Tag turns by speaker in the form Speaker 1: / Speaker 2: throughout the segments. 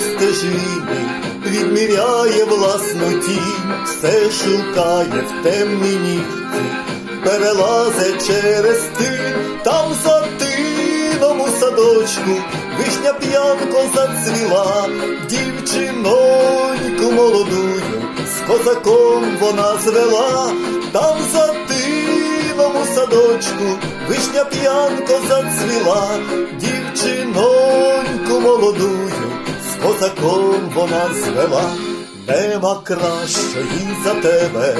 Speaker 1: стежині, відміряє власну тінь, все шукає в темній нічці, перелазе через тин, там за тином у садочку, вишня п'янко зацвіла, дівчиноньку молодую, з козаком вона звела, там за тином у садочку, вишня п'янко зацвіла, дівчиноньку молодую, козаком вона звела. Нема кращої за тебе,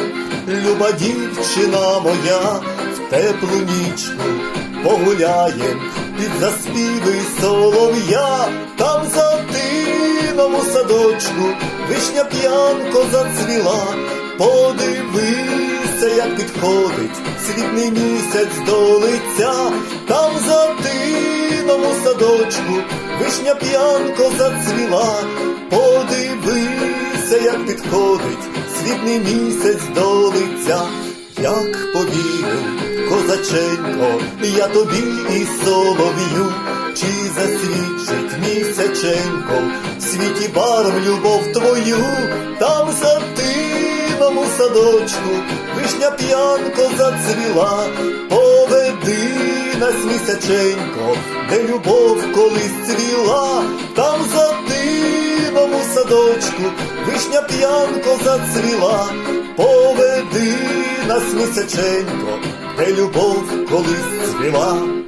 Speaker 1: люба дівчина моя, в теплу нічку погуляєм під заспіви солов'я, там за тином у садочку вишня п'янко зацвіла, подивися, як підходить світний місяць до лиця, там за тином у садочку. Вишня п'янко зацвіла, подивися, як підходить світний місяць до лиця, як повірив, козаченько, я тобі і солов'ю, чи засвідчить місяченько, в світі барв любов твою, там за тином у садочку, вишня п'янко зацвіла, місяченько, де любов колись цвіла, там за дивом у садочку, вишня п'янко зацвіла, поведи нас місяченько, де любов колись цвіла.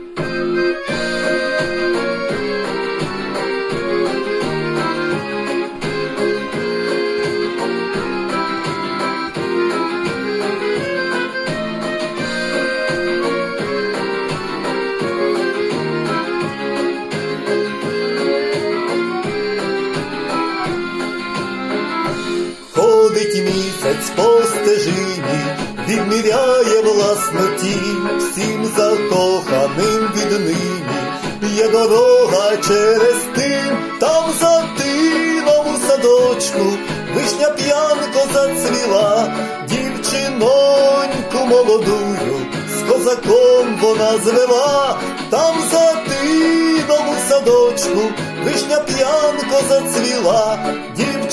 Speaker 1: Місяць по стежині, відміряє власну тінь, всім закоханим віднині. Є дорога через тин, там за тином у садочку, вишня п'янко зацвіла, дівчиноньку молодую, з козаком вона звела, там за тином у садочку, вишня п'янко зацвіла, дівчиноньку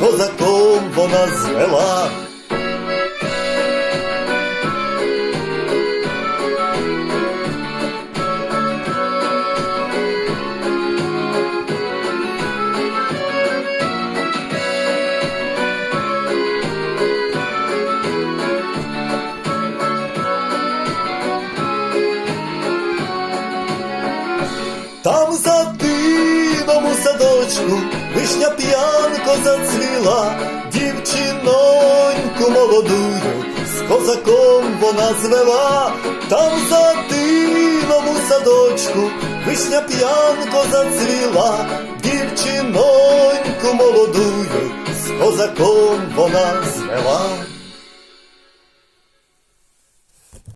Speaker 1: козаком вона звела. Там за садочку вишня п'янко зацвіла, дівчиноньку молодую, з козаком вона звела, там за тином у садочку вишня п'янко зацвіла, дівчиноньку молодую, з козаком вона звела.